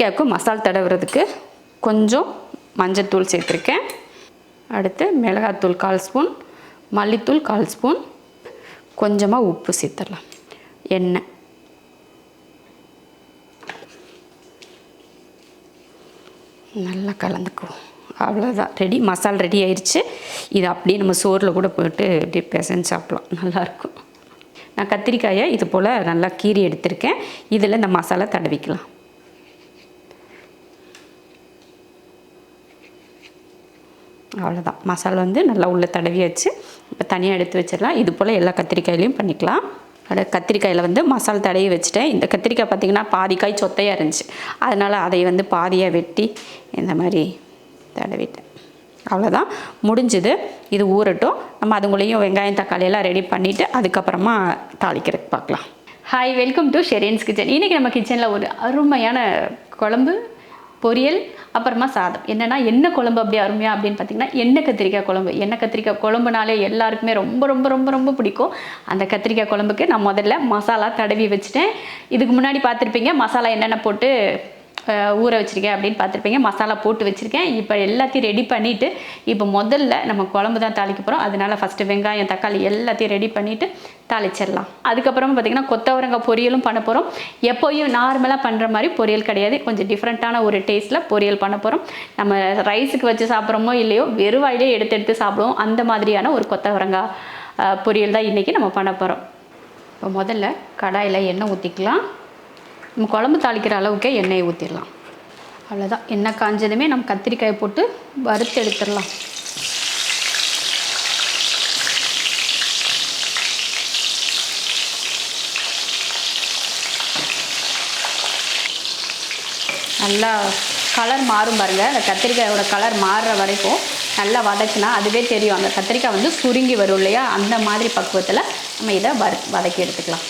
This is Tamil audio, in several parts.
கத்திரிக்காய்க்கு மசால் தடவுறதுக்கு கொஞ்சம் மஞ்சத்தூள் சேர்த்துருக்கேன். அடுத்து மிளகாத்தூள் கால் ஸ்பூன் மல்லித்தூள் கால் ஸ்பூன். கொஞ்சமாக உப்பு சேர்த்துடலாம். எண்ணெய். நல்லா கலந்துக்குவோம். அவ்வளோதான் ரெடி மசால் ரெடி ஆயிடுச்சு இது அப்படியே நம்ம சோறில் கூட போட்டு இப்படி பிசைஞ்சு சாப்பிட்லாம். நல்லாயிருக்கும். நான் கத்திரிக்காயை இது போல் நல்லா கீறி எடுத்திருக்கேன். இதில் இந்த மசாலா தடவிக்கலாம். அவ்வளோதான் மசாலா வந்து நல்லா உள்ளே தடவி வச்சு இப்போ தனியாக எடுத்து வச்சிடலாம். இது போல் எல்லா கத்திரிக்காயிலையும் பண்ணிக்கலாம். அட கத்திரிக்காயில் வந்து மசாலா தடவி வச்சுட்டேன். இந்த கத்திரிக்காய் பார்த்திங்கன்னா பாதி காய் சொத்தையாக இருந்துச்சு. அதனால் அதை வந்து பாதியாக வெட்டி இந்த மாதிரி தடவிட்டேன். அவ்வளோதான் முடிஞ்சுது. இது ஊறட்டும். நம்ம அதுங்களையும் வெங்காயம் தக்காளியெல்லாம் ரெடி பண்ணிவிட்டு அதுக்கப்புறமா தாளிக்கிறதுக்கு பார்க்கலாம். ஹாய் வெல்கம் டு ஷெரியன்ஸ் கிச்சன் இன்றைக்கி நம்ம கிச்சனில் ஒரு அருமையான குழம்பு பொரியல் அப்புறமா சாதம். என்னென்னா என்ன குழம்பு அப்படி அருமையா அப்படின்னு பார்த்தீங்கன்னா எண்ணெய் கத்திரிக்காய் குழம்பு. எண்ணெய் கத்திரிக்காய் குழம்புனாலே எல்லாருக்குமே ரொம்ப ரொம்ப ரொம்ப ரொம்ப பிடிக்கும். அந்த கத்திரிக்காய் குழம்புக்கு நான் முதல்ல மசாலா தடவி வச்சுட்டேன். இதுக்கு முன்னாடி பார்த்துருப்பீங்க மசாலா என்னென்ன போட்டு ஊற வச்சுருக்கேன் அப்படின்னு பார்த்துருப்பீங்க. மசாலா போட்டு வச்சுருக்கேன். இப்போ எல்லாத்தையும் ரெடி பண்ணிவிட்டு இப்போ முதல்ல நம்ம குழம்பு தான் தாளிக்க போகிறோம் அதனால் ஃபஸ்ட்டு வெங்காயம் தக்காளி எல்லாத்தையும் ரெடி பண்ணிவிட்டு தாளிச்சிடலாம். அதுக்கப்புறமா பார்த்திங்கன்னா கொத்தவரங்காய் பொரியலும் பண்ண போகிறோம் எப்போயும் நார்மலாக பண்ணுற மாதிரி பொரியல் கிடையாது. கொஞ்சம் டிஃப்ரெண்ட்டான ஒரு டேஸ்ட்டில் பொரியல் பண்ண போகிறோம் நம்ம ரைஸுக்கு வச்சு சாப்பிட்றோமோ இல்லையோ வெறுவாயிலே எடுத்து எடுத்து சாப்பிடுவோம். அந்த மாதிரியான ஒரு கொத்தவரங்காய் பொரியல் தான் இன்றைக்கி நம்ம பண்ண போகிறோம் இப்போ முதல்ல கடாயில் எண்ணெய் ஊற்றிக்கலாம் நம்ம குழம்பு தாளிக்கிற அளவுக்கே எண்ணெயை ஊற்றிடலாம் அவ்வளோதான் எண்ணெய் காஞ்சதுமே நம்ம கத்திரிக்காயை போட்டு வறுத்து எடுத்துடலாம். நல்லா கலர் மாறும் பாருங்கள் அந்த கத்திரிக்காயோட கலர் மாறுற வரைக்கும் நல்லா வதக்குனா அதுவே தெரியும். அந்த கத்திரிக்காய் வந்து சுருங்கி வரும் இல்லையா? அந்த மாதிரி பக்குவத்தில் நம்ம இதை வறு வதக்கி எடுத்துக்கலாம்.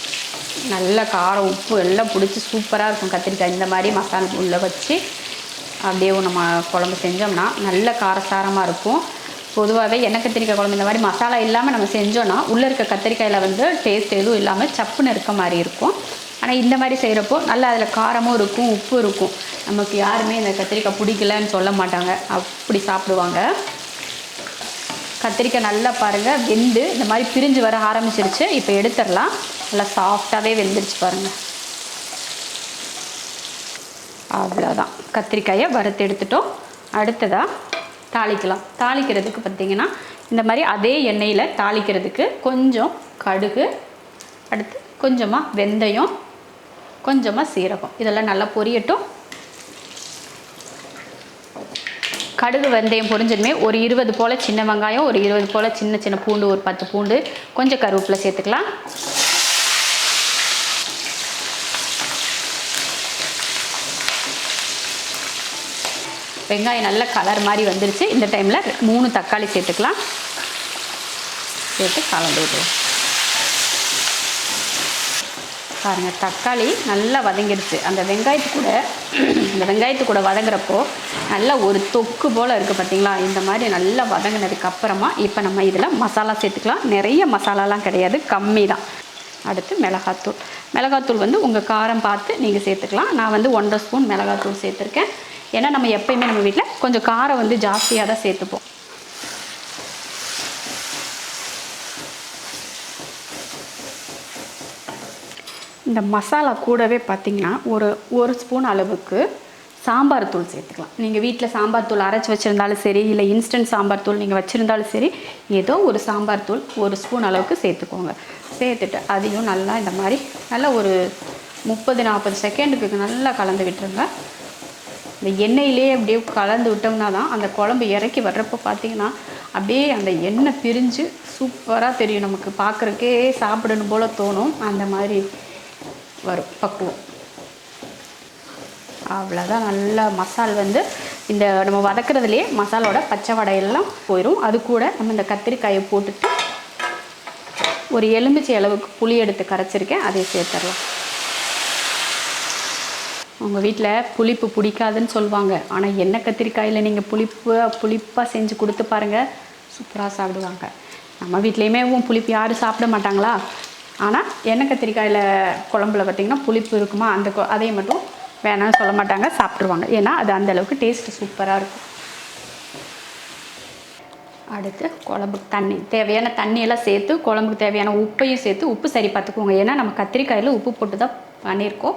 நல்ல காரம் உப்பு எல்லாம் பிடிச்சி சூப்பராக இருக்கும் கத்திரிக்காய். இந்த மாதிரி மசாலா உள்ளே வச்சு அப்படியே நம்ம குழம்பு செஞ்சோம்னா நல்ல காரசாரமாக இருக்கும். பொதுவாகவே எண்ணெய் கத்திரிக்காய் குழம்பு இந்த மாதிரி மசாலா இல்லாமல் நம்ம செஞ்சோன்னா உள்ளே இருக்க கத்திரிக்காயில் வந்து டேஸ்ட் எதுவும் இல்லாமல் சப்புன்னு இருக்க மாதிரி இருக்கும். ஆனால் இந்த மாதிரி செய்கிறப்போ நல்லா அதில் காரமும் இருக்கும் உப்பு இருக்கும். நமக்கு யாருமே இந்த கத்திரிக்காய் பிடிக்கலன்னு சொல்ல மாட்டாங்க. அப்படி சாப்பிடுவாங்க. கத்திரிக்காய் நல்லா பாருங்கள் வெந்து இந்த மாதிரி பிரிஞ்சு வர ஆரம்பிச்சிருச்சு. இப்போ எடுத்துடலாம். நல்லா சாஃப்டாகவே வெந்துருச்சு பாருங்கள் அவ்வளோதான் கத்திரிக்காயை வறுத்து எடுத்துட்டோம். அடுத்ததாக தாளிக்கலாம். தாளிக்கிறதுக்கு பார்த்தீங்கன்னா இந்த மாதிரி அதே எண்ணெயில் தாளிக்கிறதுக்கு கொஞ்சம் கடுகு அடுத்து கொஞ்சமாக வெந்தயம் கொஞ்சமாக சீரகம். இதெல்லாம் நல்லா பொரியட்டும். கடுகு வெந்தயம் பொரிஞ்சதுமே ஒரு இருபது போல் சின்ன வெங்காயம் ஒரு இருபது போல் சின்ன சின்ன பூண்டு ஒரு பத்து பூண்டு கொஞ்சம் கருவேப்பிலை சேர்த்துக்கலாம். வெங்காயம் நல்ல கலர் மாதிரி வந்துருச்சு. இந்த டைமில் மூணு தக்காளி சேர்த்துக்கலாம். சேர்த்து கலந்து விடுவோம். பாருங்கள் தக்காளி நல்லா வதங்கிடுச்சு. அந்த வெங்காயத்து கூட இந்த வெங்காயத்து கூட வதங்குறப்போ நல்லா ஒரு தொக்கு போல் இருக்குது பார்த்தீங்களா இந்த மாதிரி நல்லா வதங்கினதுக்கு அப்புறமா இப்போ நம்ம இதில் மசாலா சேர்த்துக்கலாம். நிறைய மசாலாலாம் கிடையாது. கம்மி தான். அடுத்து மிளகாத்தூள். மிளகாத்தூள் வந்து உங்கள் காரம் பார்த்து நீங்கள் சேர்த்துக்கலாம். நான் வந்து ஒன்றரை ஸ்பூன் மிளகாத்தூள் சேர்த்துருக்கேன். ஏன்னா நம்ம எப்பயுமே நம்ம வீட்டில் கொஞ்சம் காரம் வந்து ஜாஸ்தியாக தான் சேர்த்துப்போம். இந்த மசாலா கூடவே பார்த்திங்கன்னா ஒரு ஒரு ஸ்பூன் அளவுக்கு சாம்பார் தூள் சேர்த்துக்கலாம். நீங்கள் வீட்டில் சாம்பார் தூள் அரைச்சி வச்சுருந்தாலும் சரி இல்லை இன்ஸ்டன்ட் சாம்பார் தூள் நீங்கள் வச்சுருந்தாலும் சரி ஏதோ ஒரு சாம்பார் தூள் ஒரு ஸ்பூன் அளவுக்கு சேர்த்துக்கோங்க. சேர்த்துட்டு அதையும் நல்லா இந்த மாதிரி நல்லா ஒரு முப்பது நாற்பது செகண்டுக்கு நல்லா கலந்து விட்டுருங்க. இந்த எண்ணெயிலே அப்படியே கலந்து விட்டோம்னா தான் அந்த குழம்பு இறக்கி வர்றப்போ பார்த்தீங்கன்னா அப்படியே அந்த எண்ணெய் பிரிஞ்சு சூப்பராக தெரியும். நமக்கு பார்க்குறக்கே சாப்பிடணும் போல் தோணும். அந்த மாதிரி வரும் பக்குவம். அவ்வளோதான் நல்லா மசால் வந்து இந்த நம்ம வதக்குறதுலேயே மசாலோட பச்சை வடையெல்லாம் போயிடும் அது கூட நம்ம இந்த கத்திரிக்காயை போட்டுட்டு ஒரு எலுமிச்சை அளவுக்கு புளி எடுத்து கரைச்சிருக்கேன். அதை சேர்த்துடலாம். உங்கள் வீட்டில் புளிப்பு பிடிக்காதுன்னு சொல்லுவாங்க. ஆனால் எண்ணெய் கத்திரிக்காயில் நீங்கள் புளிப்பு புளிப்பாக செஞ்சு கொடுத்து பாருங்கள் சூப்பராக சாப்பிடுவாங்க. நம்ம வீட்லேயுமே புளிப்பு யாரும் சாப்பிட மாட்டாங்களா? ஆனால் எண்ணெய் கத்திரிக்காயில் குழம்புல பார்த்திங்கன்னா புளிப்பு இருக்குமா? அந்த கொ- மட்டும் வேணாம்னு சொல்ல மாட்டாங்க. சாப்பிட்ருவாங்க ஏன்னா அது அந்தளவுக்கு டேஸ்ட்டு சூப்பராக இருக்கும். அடுத்து குழம்புக்கு தண்ணி. தேவையான தண்ணியெல்லாம் சேர்த்து குழம்புக்கு தேவையான உப்பையும் சேர்த்து உப்பு சரி பார்த்துக்கோங்க. ஏன்னா நம்ம கத்திரிக்காயில் உப்பு போட்டு தான் பண்ணியிருக்கோம்.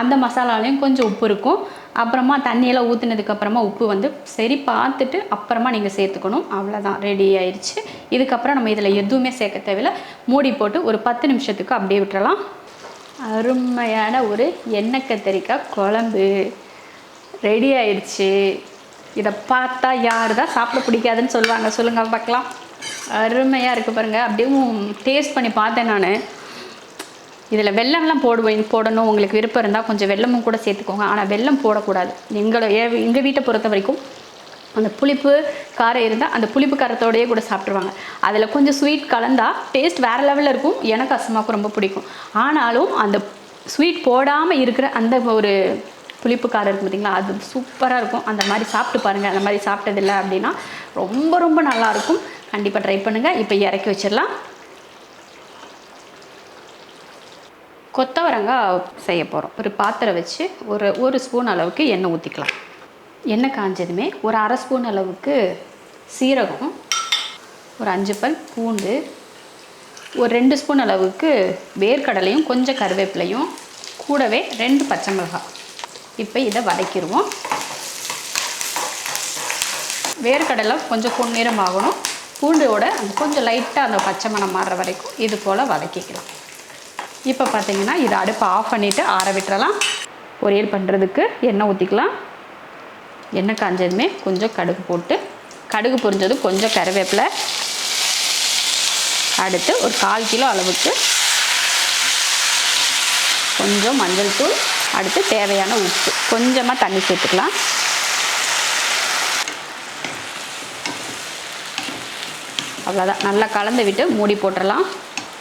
அந்த மசாலாலையும் கொஞ்சம் உப்பு இருக்கும். அப்புறமா தண்ணியெல்லாம் ஊற்றுனதுக்கப்புறமா உப்பு வந்து சரி பார்த்துட்டு அப்புறமா நீங்கள் சேர்த்துக்கணும். அவ்வளோதான் ரெடி ஆயிடுச்சு இதுக்கப்புறம் நம்ம இதில் எதுவுமே சேர்க்க தேவையில்ல. மூடி போட்டு ஒரு பத்து நிமிஷத்துக்கு அப்படியே விட்டுறலாம். அருமையான ஒரு எண்ணெய் கத்திரிக்காய் குழம்பு. ரெடி ஆயிடுச்சு இதை பார்த்தா யார் தான் சாப்பிட பிடிக்காதுன்னு சொல்லுவாங்க. சொல்லுங்கள் பார்க்கலாம். அருமையாக இருக்குது பாருங்கள் அப்படியும் டேஸ்ட் பண்ணி பார்த்தேன் நான். இதில் வெல்லம்லாம் போடுவேன் போடணும். உங்களுக்கு விருப்பம் இருந்தால் கொஞ்சம் வெல்லமும் கூட சேர்த்துக்கோங்க. ஆனால் வெல்லம் போடக்கூடாது. எங்களோட எங்கள் வீட்டை பொறுத்த வரைக்கும் அந்த புளிப்பு காரம் இருந்தால் அந்த புளிப்பு காரத்தோடையே கூட சாப்பிட்ருவாங்க அதில் கொஞ்சம் ஸ்வீட் கலந்தால் டேஸ்ட் வேறு லெவலில் இருக்கும். எனக்கு அசமாவுக்கு ரொம்ப பிடிக்கும். ஆனாலும் அந்த ஸ்வீட் போடாமல் இருக்கிற அந்த ஒரு புளிப்பு காரம் இருக்கும் பார்த்திங்களா அது சூப்பராக இருக்கும். அந்த மாதிரி சாப்பிட்டு பாருங்கள் அந்த மாதிரி சாப்பிட்டதில்ல அப்படின்னா ரொம்ப ரொம்ப நல்லாயிருக்கும் கண்டிப்பாக ட்ரை பண்ணுங்கள் இப்போ இறக்கி வச்சிடலாம். கொத்தவரங்காய் செய்ய போகிறோம் ஒரு பாத்திரம் வச்சு ஒரு ஒரு ஸ்பூன் அளவுக்கு எண்ணெய் ஊற்றிக்கலாம் எண்ணெய் காஞ்சதுமே ஒரு அரை ஸ்பூன் அளவுக்கு சீரகம் ஒரு அஞ்சு பல் பூண்டு ஒரு ரெண்டு ஸ்பூன் அளவுக்கு வேர்க்கடலையும் கொஞ்சம் கருவேப்பிலையும் கூடவே ரெண்டு பச்சை மிளகாய். இப்போ இதை வதக்கிடுவோம் வேர்க்கடலை கொஞ்சம் பொன்னிறம் ஆகணும் பூண்டோட கொஞ்சம் லைட்டாக அந்த பச்சை மணம் மாறுற வரைக்கும் இது போல் வதக்கிக்கலாம். இப்போ பார்த்தீங்கன்னா இதை அடுப்பை ஆஃப் பண்ணிவிட்டு ஆற விட்டுறலாம். பொரியல் பண்ணுறதுக்கு எண்ணெய் ஊற்றிக்கலாம் எண்ணெய் காஞ்சதுமே கொஞ்சம் கடுகு போட்டு கடுகு பொரிஞ்சதும் கொஞ்சம் கருவேப்பிலை. அடுத்து ஒரு கால் கிலோ அளவுக்கு கொஞ்சம் மஞ்சள் தூள் அடுத்து தேவையான உப்பு. கொஞ்சமாக தண்ணி சேர்த்துக்கலாம். அவ்வளோதான் நல்லா கலந்து விட்டு மூடி போட்டுடலாம்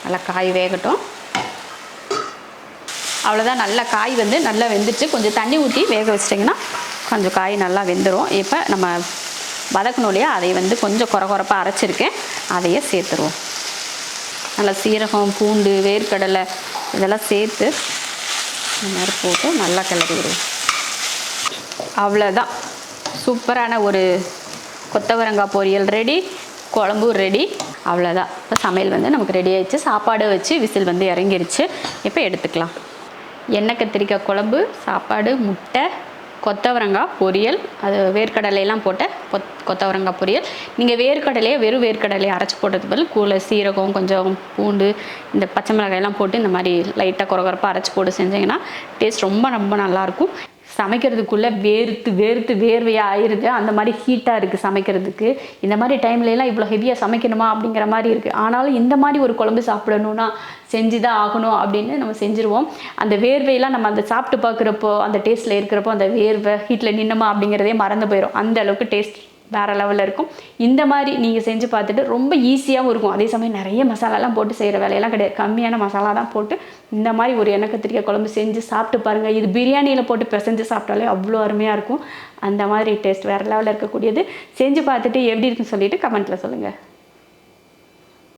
நல்லா காய் வேகட்டும். அவ்வளோதான் நல்லா காய் வந்து நல்லா வெந்துட்டு கொஞ்சம் தண்ணி ஊற்றி வேக வச்சிட்டிங்கன்னா கொஞ்சம் காய் நல்லா வெந்துடும் இப்போ நம்ம வதக்கணும் இல்லையா? அதை வந்து கொஞ்சம் குறை குறைப்பாக அரைச்சிருக்கேன். அதையே சேர்த்துருவோம். நல்லா சீரகம் பூண்டு வேர்க்கடலை இதெல்லாம் சேர்த்து இந்த மாதிரி போட்டு நல்லா கிளறி விடுவோம். அவ்வளோதான் சூப்பரான ஒரு கொத்தவரங்காய் பொரியல் ரெடி குழம்பு ரெடி. அவ்வளோதான் இப்போ சமையல் வந்து நமக்கு ரெடி ஆயிடுச்சு. சாப்பாடு வச்சு விசில் வந்து இறங்கிருச்சு. இப்போ எடுத்துக்கலாம். எண்ணெய் கத்திரிக்காய் குழம்பு சாப்பாடு முட்டை கொத்தவரங்காய் பொரியல் அது வேர்க்கடலையெல்லாம் போட்ட கொத் கொத்தவரங்காய் பொரியல். நீங்கள் வேர்க்கடலையை வெறும் வேர்க்கடலையை அரைச்சி போட்டது பதில் கூழ சீரகம் கொஞ்சம் பூண்டு இந்த பச்சை மிளகாயெல்லாம் போட்டு இந்த மாதிரி லைட்டாக குறகுறப்பாக அரைச்சி போட்டு செஞ்சிங்கன்னா டேஸ்ட் ரொம்ப ரொம்ப நல்லாயிருக்கும் சமைக்கிறதுக்குள்ளே வேர்த்து வேர்த்து வேர்வையாக ஆயிடுது. அந்த மாதிரி ஹீட்டாக இருக்குது சமைக்கிறதுக்கு. இந்த மாதிரி டைம்லலாம் இவ்வளோ ஹெவியாக சமைக்கணுமா அப்படிங்கிற மாதிரி இருக்குது ஆனாலும் இந்த மாதிரி ஒரு குழம்பு சாப்பிடணுன்னா செஞ்சு தான் ஆகணும் அப்படின்னு நம்ம செஞ்சுருவோம். அந்த வேர்வையெல்லாம் நம்ம அந்த சாப்பிட்டு பார்க்குறப்போ அந்த டேஸ்ட்டில் இருக்கிறப்போ அந்த வேர்வை ஹீட்டில் நின்னமா அப்படிங்கிறதே மறந்து போயிடும் அந்த அளவுக்கு டேஸ்ட் வேறு லெவலில் இருக்கும். இந்த மாதிரி நீங்கள் செஞ்சு பார்த்துட்டு ரொம்ப ஈஸியாகவும் இருக்கும். அதே சமயம் நிறைய மசாலாலாம் போட்டு செய்கிற வேலையெல்லாம் கிடையாது. கம்மியான மசாலா தான் போட்டு இந்த மாதிரி ஒரு எண்ணெய் கத்திரிக்காய் குழம்பு செஞ்சு சாப்பிட்டு பாருங்கள் இது பிரியாணியில் போட்டு பிசைஞ்சு சாப்பிட்டாலே அவ்வளோ அருமையாக இருக்கும். அந்த மாதிரி டேஸ்ட் வேறு லெவலில் இருக்கக்கூடியது. செஞ்சு பார்த்துட்டு எப்படி இருக்குன்னு சொல்லிட்டு கமெண்ட்டில் சொல்லுங்கள்